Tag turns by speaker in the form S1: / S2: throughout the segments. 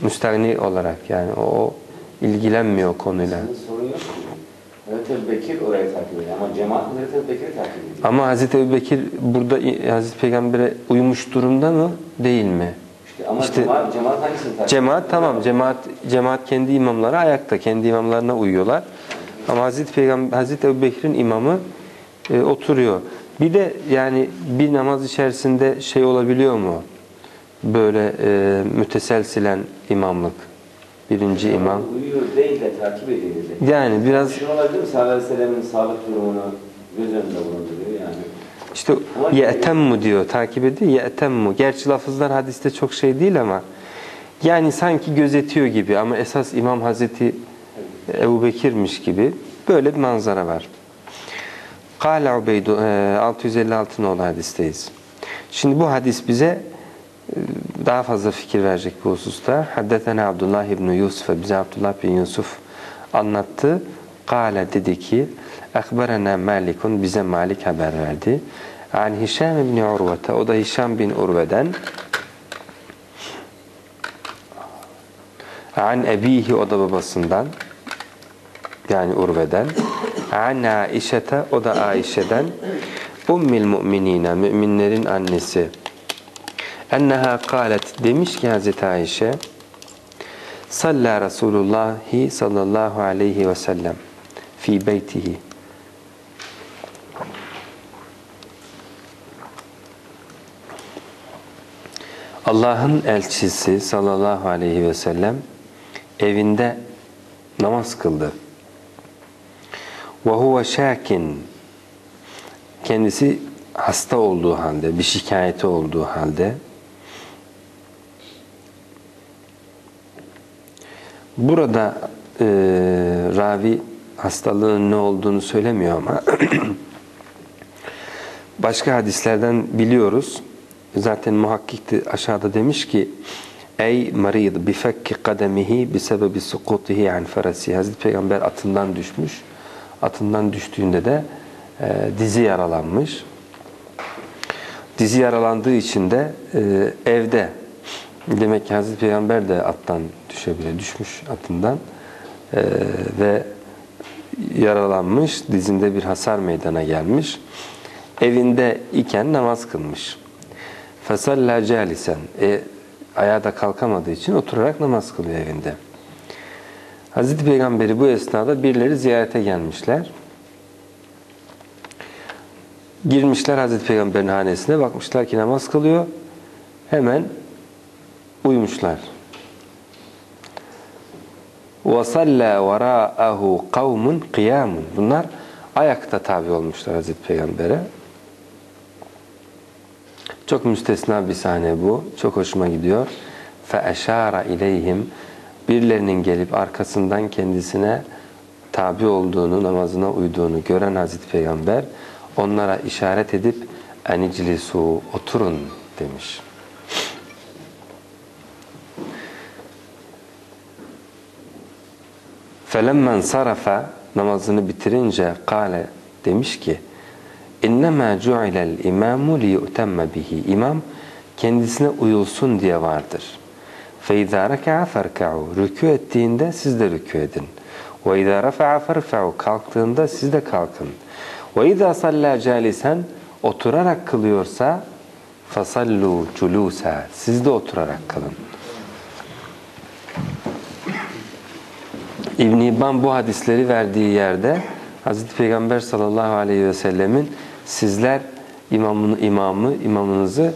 S1: müstahni olarak yani o ilgilenmiyor konuyla.
S2: Hazreti Ebu Bekir orayı takip ediyor ama cemaat Hazreti Ebu Bekir'i takip ediyor.
S1: Ama Hazreti Ebubekir burada Hazreti Peygamber'e uymuş durumda mı değil mi?
S2: İşte ama
S1: İşte-
S2: cemaat, cemaat hangisini takip ediyor?
S1: Cemaat tamam cemaat cemaat kendi imamları ayakta kendi imamlarına uyuyorlar. Ama Hazreti Peygamber Hazreti Ebubekir'in imamı e, oturuyor. Bir de yani bir namaz içerisinde şey olabiliyor mu? Böyle e, müteselsilen imamlık. Birinci imam.
S2: Uyuyor değil de takip dedi.
S1: Yani biraz
S2: Şunu olabilir mi? Ve sellem'in sağlık durumunu göz önünde bulunduruyor yani.
S1: işte ye'temmu diyor takip ediyor ye'temmu. Gerçi lafızlar hadiste çok şey değil ama yani sanki gözetiyor gibi ama esas imam Hazreti Ebu Bekir'miş gibi böyle bir manzara var. Kale Ubeydu e, 656 nolu hadisteyiz. Şimdi bu hadis bize e, daha fazla fikir verecek bu hususta. Haddetena Abdullah İbni Yusuf bize Abdullah bin Yusuf anlattı. Kale dedi ki Ekberena Malikun bize Malik haber verdi. An Hişam bin Urvete o da Hişam bin Urve'den An ebihi o da babasından yani Urve'den An Aişete o da Aişe'den Ummil mu'minine müminlerin annesi Enneha kalet demiş ki Hazreti Ayşe Salla Resulullah sallallahu aleyhi ve sellem fi beytihi. Allah'ın elçisi sallallahu aleyhi ve sellem evinde namaz kıldı. Ve huve şakin kendisi hasta olduğu halde, bir şikayeti olduğu halde burada e, ravi hastalığın ne olduğunu söylemiyor ama başka hadislerden biliyoruz. Zaten muhakkik de aşağıda demiş ki Ey marid bi fekki kademihi bi sebebi sukutihi an ferasi. Hazreti Peygamber atından düşmüş. Atından düştüğünde de e, dizi yaralanmış. Dizi yaralandığı için de e, evde demek ki Hazreti Peygamber de attan düşebilir. Düşmüş atından e, ve yaralanmış. Dizinde bir hasar meydana gelmiş. Evinde iken namaz kılmış. Fesalla calisen. E, ayağa da kalkamadığı için oturarak namaz kılıyor evinde. Hazreti Peygamberi bu esnada birileri ziyarete gelmişler. Girmişler Hazreti Peygamber'in hanesine bakmışlar ki namaz kılıyor. Hemen uyumuşlar. وَصَلَّى وَرَاءَهُ قَوْمٌ قِيَامٌ Bunlar ayakta tabi olmuşlar Hazreti Peygamber'e. Çok müstesna bir sahne bu. Çok hoşuma gidiyor. فَاَشَارَ اِلَيْهِمْ Birilerinin gelip arkasından kendisine tabi olduğunu, namazına uyduğunu gören Hazreti Peygamber onlara işaret edip اَنِجْلِسُوا Oturun demiş. فَلَمَّنْ صَرَفَ Namazını bitirince kale demiş ki اِنَّمَا جُعِلَ الْاِمَامُ لِيُؤْتَمَّ bihi İmam kendisine uyulsun diye vardır. فَاِذَا رَكَعَ فَرْكَعُوا Rükû ettiğinde siz de rükû edin. وَاِذَا رَفَعَ فَرْفَعُوا Kalktığında siz de kalkın. وَاِذَا صَلَّى جَالِسًا Oturarak kılıyorsa فَصَلُّوا جُلُوسًا Siz de oturarak kılın. İbn İbban bu hadisleri verdiği yerde Hazreti Peygamber sallallahu aleyhi ve sellemin sizler imamın imamı imamınızı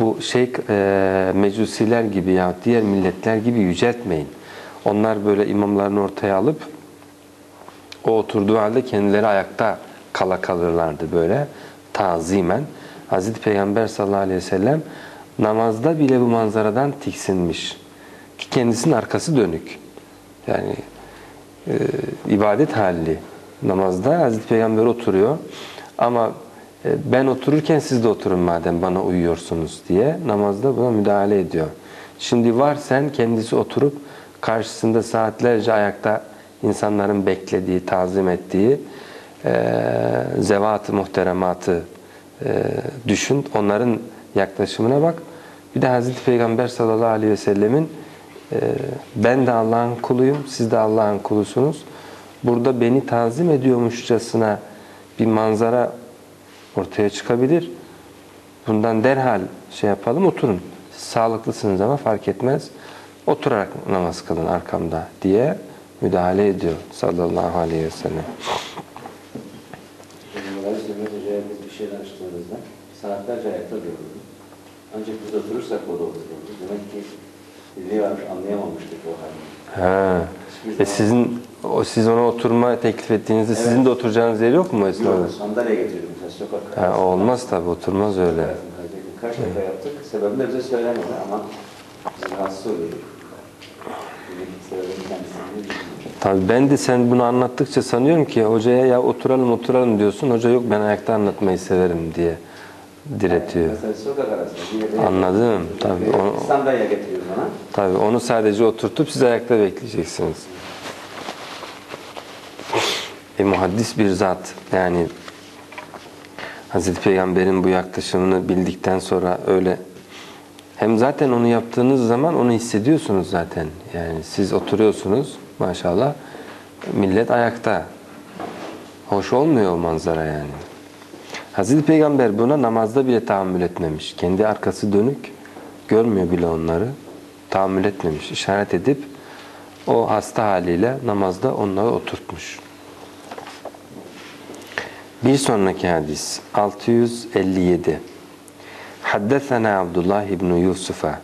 S1: bu şey e, mecusiler gibi ya diğer milletler gibi yüceltmeyin. Onlar böyle imamlarını ortaya alıp o oturduğu halde kendileri ayakta kala kalırlardı böyle tazimen. Hazreti Peygamber sallallahu aleyhi ve sellem namazda bile bu manzaradan tiksinmiş. Ki kendisinin arkası dönük. Yani e, ibadet hali namazda Hazreti Peygamber oturuyor ama e, ben otururken siz de oturun madem bana uyuyorsunuz diye namazda buna müdahale ediyor. Şimdi var sen kendisi oturup karşısında saatlerce ayakta insanların beklediği, tazim ettiği e, zevat-ı e, düşün. Onların yaklaşımına bak. Bir de Hazreti Peygamber sallallahu aleyhi ve sellemin ben de Allah'ın kuluyum, siz de Allah'ın kulusunuz. Burada beni tazim ediyormuşçasına bir manzara ortaya çıkabilir. Bundan derhal şey yapalım, oturun. Siz sağlıklısınız ama fark etmez. Oturarak namaz kılın arkamda diye müdahale ediyor sallallahu aleyhi ve sellem.
S2: Bir şey danıştığımızda saatlerce ayakta dururdu. Ancak biz oturursak o da otururdu. Demek ki varmış anlayamamıştık o halini.
S1: Ha. E sizin o siz ona oturma teklif ettiğinizde sizin de oturacağınız yer yok mu esnada?
S2: Yok, sandalye getirdim mesela sokak
S1: Ha, o olmaz tabi oturmaz öyle.
S2: Kaç defa yaptık. Sebebini de bize söylemedi ama biz rahatsız bilmiyoruz.
S1: Tabii ben de sen bunu anlattıkça sanıyorum ki hocaya ya oturalım oturalım diyorsun. Hoca yok ben ayakta anlatmayı severim diye diretiyor.
S2: Mesela sokak arasında bir yere
S1: Anladım. Tabii onu,
S2: sandalye getiriyor bana.
S1: tabii onu sadece oturtup siz ayakta bekleyeceksiniz. E, muhaddis bir zat yani Hazreti Peygamber'in bu yaklaşımını bildikten sonra öyle hem zaten onu yaptığınız zaman onu hissediyorsunuz zaten. Yani siz oturuyorsunuz maşallah millet ayakta. Hoş olmuyor o manzara yani. Hazreti Peygamber buna namazda bile tahammül etmemiş. Kendi arkası dönük görmüyor bile onları. Tahammül etmemiş. İşaret edip o hasta haliyle namazda onları oturtmuş. Bir sonraki hadis 657. Haddesena Abdullah İbni Yusuf'a.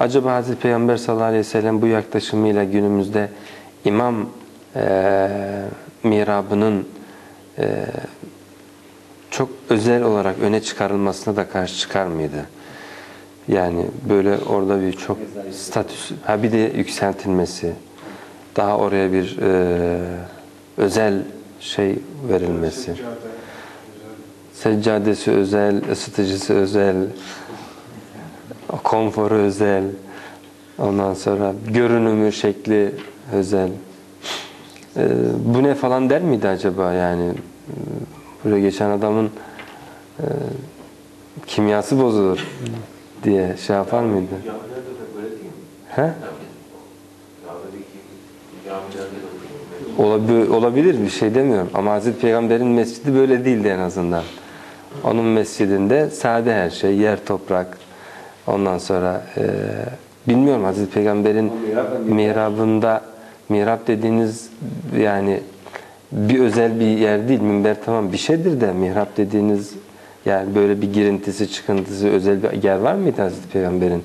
S1: Acaba Hazreti Peygamber sallallahu aleyhi ve sellem bu yaklaşımıyla günümüzde imam eee mirabının eee, çok özel olarak öne çıkarılmasına da karşı çıkar mıydı? Yani böyle orada bir çok statüs, ha bir de yükseltilmesi, daha oraya bir eee, özel şey verilmesi. Seccadesi özel, ısıtıcısı özel, konforu özel, ondan sonra görünümü, şekli özel. Ee, bu ne falan der miydi acaba yani? Buraya geçen adamın e, kimyası bozulur diye şey yapar mıydı? He? Olabilir, olabilir bir şey demiyorum ama Hazreti Peygamber'in mescidi böyle değildi en azından. Onun mescidinde sade her şey, yer toprak. Ondan sonra e, bilmiyorum Hazreti Peygamber'in mihrabında mihrap dediğiniz yani bir özel bir yer değil. Minber tamam bir şeydir de mihrap dediğiniz yani böyle bir girintisi, çıkıntısı özel bir yer var mıydı Hazreti Peygamber'in?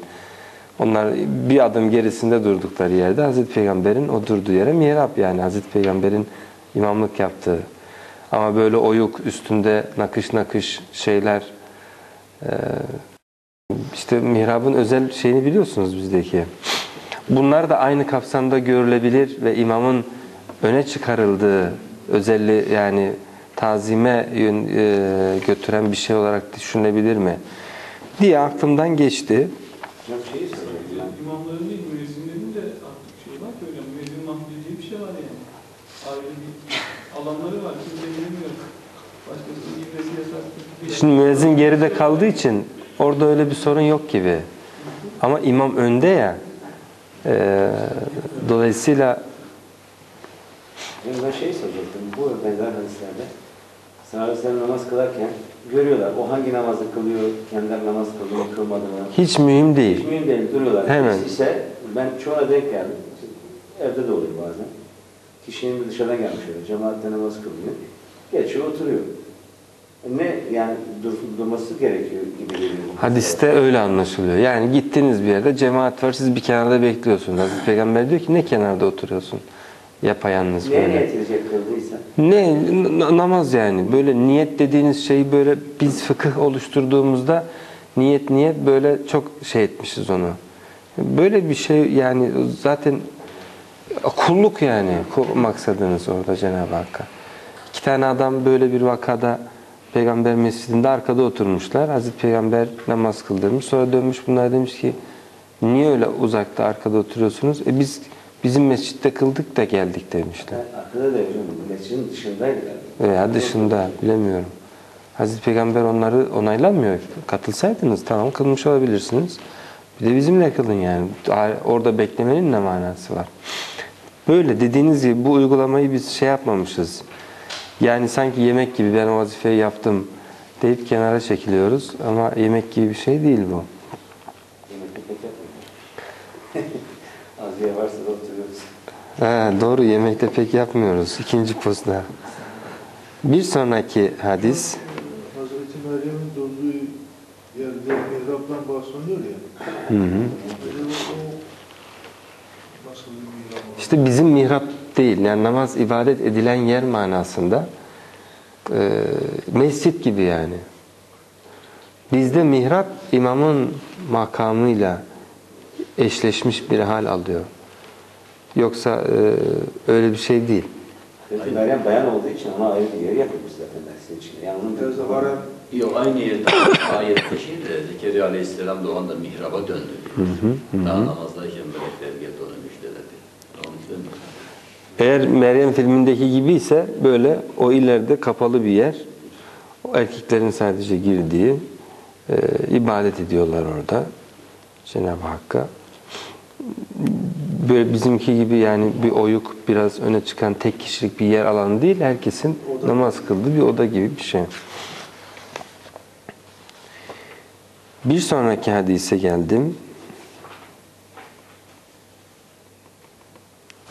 S1: Onlar bir adım gerisinde durdukları yerde Hazreti Peygamber'in o durduğu yere mihrap yani Hazreti Peygamber'in imamlık yaptığı. Ama böyle oyuk üstünde nakış nakış şeyler e, işte mihrabın özel şeyini biliyorsunuz bizdeki. Bunlar da aynı kapsamda görülebilir ve imamın öne çıkarıldığı özelliği yani tazime yön- e, götüren bir şey olarak düşünülebilir mi? diye aklımdan geçti.
S2: Hocam şeyi ben.
S3: İmamların değil, müezzinlerin de artık şey var ki hocam, müezzin diye bir şey var yani. Ayrı bir alanları var, kimse giremiyor. Başkasının girmesi yasak.
S1: Şimdi müezzin geride kaldığı için orada öyle bir sorun yok gibi. Ama imam önde ya. e, dolayısıyla
S2: Yani ben şey soracaktım. Bu benzer hadislerde sahabeler namaz kılarken görüyorlar. O hangi namazı kılıyor, kendileri namaz kılıyor, kılmadı mı?
S1: hiç mühim
S2: Hiç
S1: değil.
S2: mühim değil, duruyorlar.
S1: Hemen.
S2: Birisi ise ben çoğuna denk geldim. Evde de oluyor bazen. Kişinin dışarıdan gelmiş oluyor. Cemaatle namaz kılıyor. Geçiyor, oturuyor. E Ne yani dur, durması gerekiyor gibi geliyor.
S1: Hadiste öyle anlaşılıyor. Yani gittiniz bir yerde cemaat var siz bir kenarda bekliyorsunuz. Hazreti Peygamber diyor ki ne kenarda oturuyorsun? Yapayalnız
S2: Neye
S1: böyle.
S2: niyet edecek kıldıysa?
S1: Ne namaz yani böyle niyet dediğiniz şeyi böyle biz fıkıh oluşturduğumuzda niyet niyet böyle çok şey etmişiz onu. Böyle bir şey yani zaten kulluk yani maksadınız orada Cenab-ı Hakk'a. İki tane adam böyle bir vakada Peygamber mescidinde arkada oturmuşlar. Hazreti Peygamber namaz kıldırmış. Sonra dönmüş bunlar demiş ki niye öyle uzakta arkada oturuyorsunuz? E biz bizim mescitte kıldık da geldik demişler.
S2: Arkada da mescidin dışındaydı yani.
S1: Veya dışında bilemiyorum. Hazreti Peygamber onları onaylamıyor. Katılsaydınız tamam kılmış olabilirsiniz. Bir de bizimle kılın yani. Orada beklemenin ne manası var? Böyle dediğiniz gibi bu uygulamayı biz şey yapmamışız. Yani sanki yemek gibi ben o vazifeyi yaptım deyip kenara çekiliyoruz ama yemek gibi bir şey değil bu.
S2: Yemekte pek yapmıyoruz. Az yer varsa da oturuyoruz.
S1: He, doğru yemekte pek yapmıyoruz. İkinci posta. Bir sonraki hadis
S4: Hazreti Meryem'in doğduğu yerde mihraptan bahsediyor ya.
S1: hı hı. İşte bizim mihrap değil yani namaz ibadet edilen yer manasında e, mescit gibi yani. Bizde mihrap imamın makamıyla eşleşmiş bir hal alıyor. Yoksa e, öyle bir şey değil.
S2: Meryem bayan olduğu için ona ayrı bir yer yapılmış zaten dersin içinde. Yani onun
S4: Biraz da harem
S5: Yok aynı yerde ayette şey de Zekeriya Aleyhisselam da o anda mihraba döndü. Daha namazdayken melekler geldi ona müjdeledi. Onun için
S1: Eğer Meryem filmindeki gibi ise böyle o ileride kapalı bir yer. O erkeklerin sadece girdiği e, ibadet ediyorlar orada Cenab-ı Hakk'a. Böyle bizimki gibi yani bir oyuk biraz öne çıkan tek kişilik bir yer alanı değil. Herkesin namaz kıldığı bir oda gibi bir şey. Bir sonraki hadise geldim.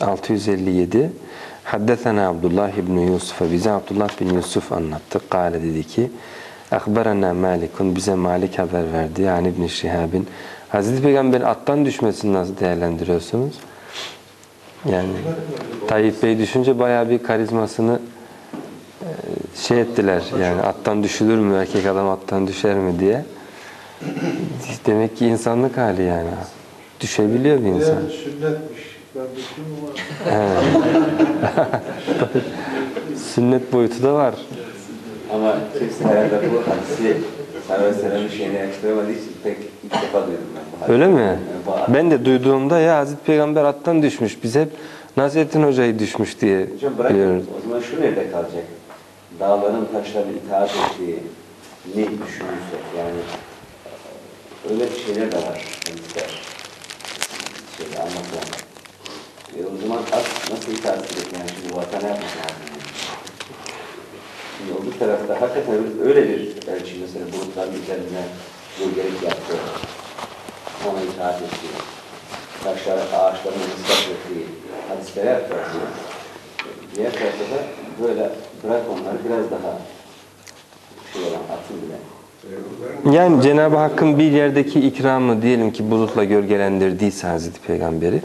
S1: 657 Haddesena Abdullah ibn Yusuf'a bize Abdullah bin Yusuf anlattı. Kale dedi ki Akberena Malikun bize Malik haber verdi. Yani İbn Şihab'in Hazreti Peygamber'in attan düşmesini nasıl değerlendiriyorsunuz? Yani Tayyip Bey düşünce bayağı bir karizmasını e, şey ettiler yani attan düşülür mü erkek adam attan düşer mi diye. Demek ki insanlık hali yani. Düşebiliyor bir insan.
S4: eğer sünnetmiş. Ben
S1: Sünnet boyutu da var.
S2: Ama kimse herhalde bu hadisi Sallallahu aleyhi ve sellem'in şeyine yakıştıramadığı için pek ilk defa duydum.
S1: Öyle mi?
S2: Bu-
S1: Ben de duyduğumda ya Hazreti Peygamber attan düşmüş. Biz hep Nasrettin Hoca'yı düşmüş diye
S2: Hocam bırakın
S1: biliyoruz.
S2: o zaman şu nerede kalacak? Dağların taşların itaat ettiği ne düşünürsek yani e, öyle şeyler de var. hadisler. Şeyde anlatılan. E o zaman at nasıl itaat edecek yani şimdi vatana yapmış lazım. Şimdi öbür tarafta hakikaten öyle bir elçi mesela bulutların üzerine gölgelik yaptı. Ona itaat etti. Taşlara, ağaçların ıslah ettiği hadislere yaklaşıyor. Diğer tarafta böyle bırak onları biraz daha şey olan atın bile.
S1: Yani Cenab-ı Hakk'ın bir yerdeki ikramı diyelim ki bulutla gölgelendirdiyse Hazreti Peygamberi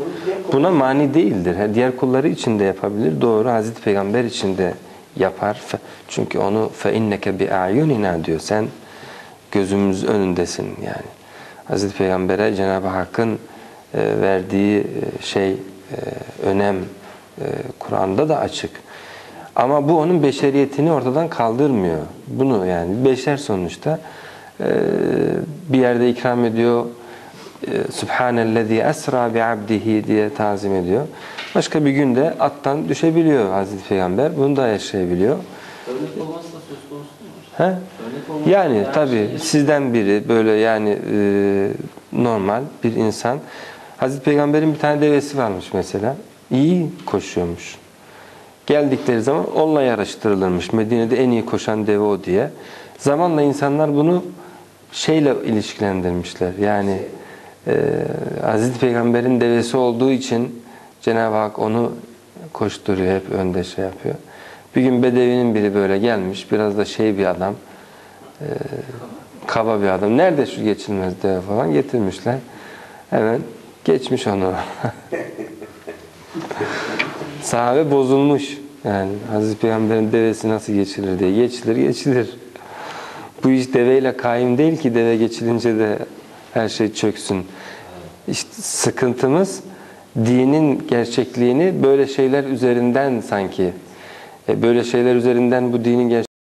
S1: buna mani değildir. Diğer kulları için de yapabilir. Doğru Hazreti Peygamber için de yapar. Çünkü onu fe inneke bi a'yunina diyor. Sen gözümüz önündesin yani. Hazreti Peygamber'e Cenab-ı Hakk'ın e, verdiği e, şey e, önem Kur'an'da da açık. Ama bu onun beşeriyetini ortadan kaldırmıyor. Bunu yani beşer sonuçta bir yerde ikram ediyor. Subhanellezi esra bi abdihi diye tazim ediyor. Başka bir günde attan düşebiliyor Hazreti Peygamber. Bunu da yaşayabiliyor.
S5: örnek olmazsa söz konusu mu?
S1: He? Yani
S5: şey-
S1: sizden biri böyle yani e, normal bir insan. Hazreti Peygamber'in bir tane devesi varmış mesela. İyi koşuyormuş. Geldikleri zaman onunla yarıştırılırmış. Medine'de en iyi koşan deve o diye. Zamanla insanlar bunu şeyle ilişkilendirmişler. Yani e, Hazreti Peygamber'in devesi olduğu için Cenab-ı Hak onu koşturuyor, hep önde şey yapıyor. Bir gün Bedevi'nin biri böyle gelmiş, biraz da şey bir adam, e, kaba bir adam. Nerede şu geçilmez deve falan getirmişler. Hemen geçmiş onu. Sahabe bozulmuş. Yani Hazreti Peygamber'in devesi nasıl geçilir diye. Geçilir, geçilir. Bu iş deveyle kaim değil ki deve geçilince de her şey çöksün. İşte sıkıntımız dinin gerçekliğini böyle şeyler üzerinden sanki e, böyle şeyler üzerinden bu dinin gerçekliğini